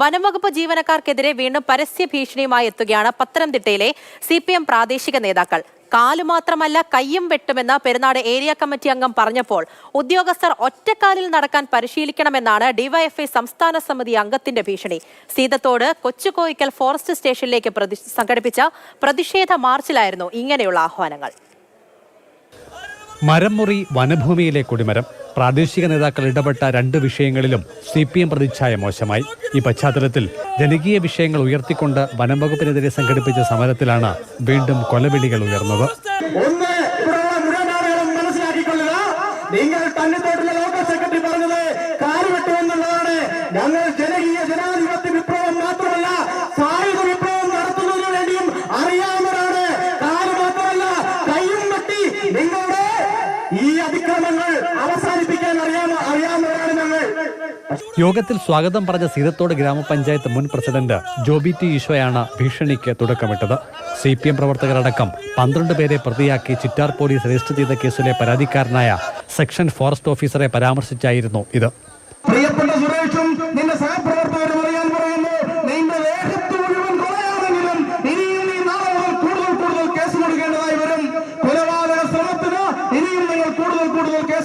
വനംവകുപ്പ് ജീവനക്കാർക്കെതിരെ വീണ്ടും പരസ്യ ഭീഷണിയുമായി എത്തുകയാണ് പത്തനംതിട്ടയിലെ സി പ്രാദേശിക നേതാക്കൾ. കാൽ മാത്രമല്ല കയ്യും വെട്ടുമെന്ന് പെരുന്നാട് ഏരിയ കമ്മിറ്റി അംഗം പറഞ്ഞപ്പോൾ ഉദ്യോഗസ്ഥർ ഒറ്റക്കാലിൽ നടക്കാൻ പരിശീലിക്കണമെന്നാണ് ഡിവൈഎഫ്ഐ സംസ്ഥാന സമിതി അംഗത്തിന്റെ ഭീഷണി. സീതത്തോട് കൊച്ചുകോയിക്കൽ ഫോറസ്റ്റ് സ്റ്റേഷനിലേക്ക് സംഘടിപ്പിച്ച പ്രതിഷേധ മാർച്ചിലായിരുന്നു ഇങ്ങനെയുള്ള ആഹ്വാനങ്ങൾ. മരം മുറി വനഭൂമിയിലെ കൊടിമരം. പ്രാദേശിക നേതാക്കൾ ഇടപെട്ട രണ്ട് വിഷയങ്ങളിലും സി പി എം പ്രതിച്ഛായ മോശമായി. ഈ പശ്ചാത്തലത്തിൽ ജനകീയ വിഷയങ്ങൾ ഉയർത്തിക്കൊണ്ട് വനം വകുപ്പിനെതിരെ സംഘടിപ്പിച്ച സമരത്തിലാണ് വീണ്ടും കൊലവിളികൾ ഉയർന്നത്. ഈ അതിക്രമങ്ങൾ അവസാനിപ്പിക്കാൻ അറിയാമോ? അറിയാവുന്നവരാണ് ഞങ്ങൾ? യോഗത്തിൽ സ്വാഗതം പറഞ്ഞ സീതത്തോട് ഗ്രാമപഞ്ചായത്ത് മുൻ പ്രസിഡന്റ് ജോബി ടി ഈശോയാണ് ഭീഷണിക്ക് തുടക്കമിട്ടത്. സി പി എം പ്രവർത്തകരടക്കം പന്ത്രണ്ട് പേരെ പ്രതിയാക്കി ചിറ്റാർ പോലീസ് രജിസ്റ്റർ ചെയ്ത കേസിലെ പരാതിക്കാരനായ സെക്ഷൻ ഫോറസ്റ്റ് ഓഫീസറെ പരാമർശിച്ചായിരുന്നു ഇത്. പ്രിയപ്പെട്ട സുരേഷും നിന്റെ സഹപ്രവർത്തകരും അറിയാൻ പറയുന്നു.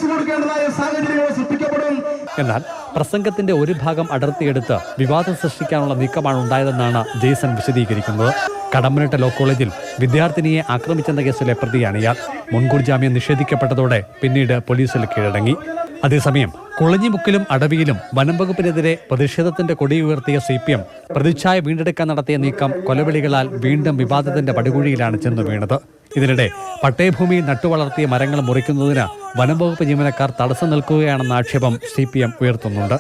കൊടുക്കേണ്ടതായ സാഹചര്യങ്ങൾ സൃഷ്ടിക്കപ്പെടും. എന്നാൽ പ്രസംഗത്തിന്റെ ഒരു ഭാഗം അടർത്തിയെടുത്ത് വിവാദം സൃഷ്ടിക്കാനുള്ള നീക്കമാണ് ഉണ്ടായതെന്നാണ് ജെയ്സൺ വിശദീകരിക്കുന്നത്. കടമ്പനിട്ട ലോ കോളേജിൽ വിദ്യാർത്ഥിനിയെ ആക്രമിച്ചെന്ന കേസിലെ പ്രതിയാണ് ഇയാൾ. മുൻകൂർ ജാമ്യം നിഷേധിക്കപ്പെട്ടതോടെ പിന്നീട് പോലീസിൽ കീഴടങ്ങി. അതേസമയം കുളഞ്ഞിമുക്കിലും അടവിയിലും വനംവകുപ്പിനെതിരെ പ്രതിഷേധത്തിന്റെ കൊടിയുയർത്തിയ സി പി എം പ്രതിച്ഛായ വീണ്ടെടുക്കാൻ നടത്തിയ നീക്കം കൊലവിളികളാൽ വീണ്ടും വിവാദത്തിന്റെ പടുകുഴിയിലാണ് ചെന്ന് വീണത് ഇതിനിടെ പട്ടയഭൂമിയിൽ നട്ടുവളർത്തിയ മരങ്ങൾ മുറിക്കുന്നതിന് വനം വകുപ്പ് ജീവനക്കാർ തടസ്സം നിൽക്കുകയാണെന്ന ആക്ഷേപം സി ഉയർത്തുന്നുണ്ട്.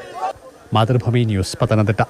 മാതൃഭൂമി ന്യൂസ് പത്തനംതിട്ട.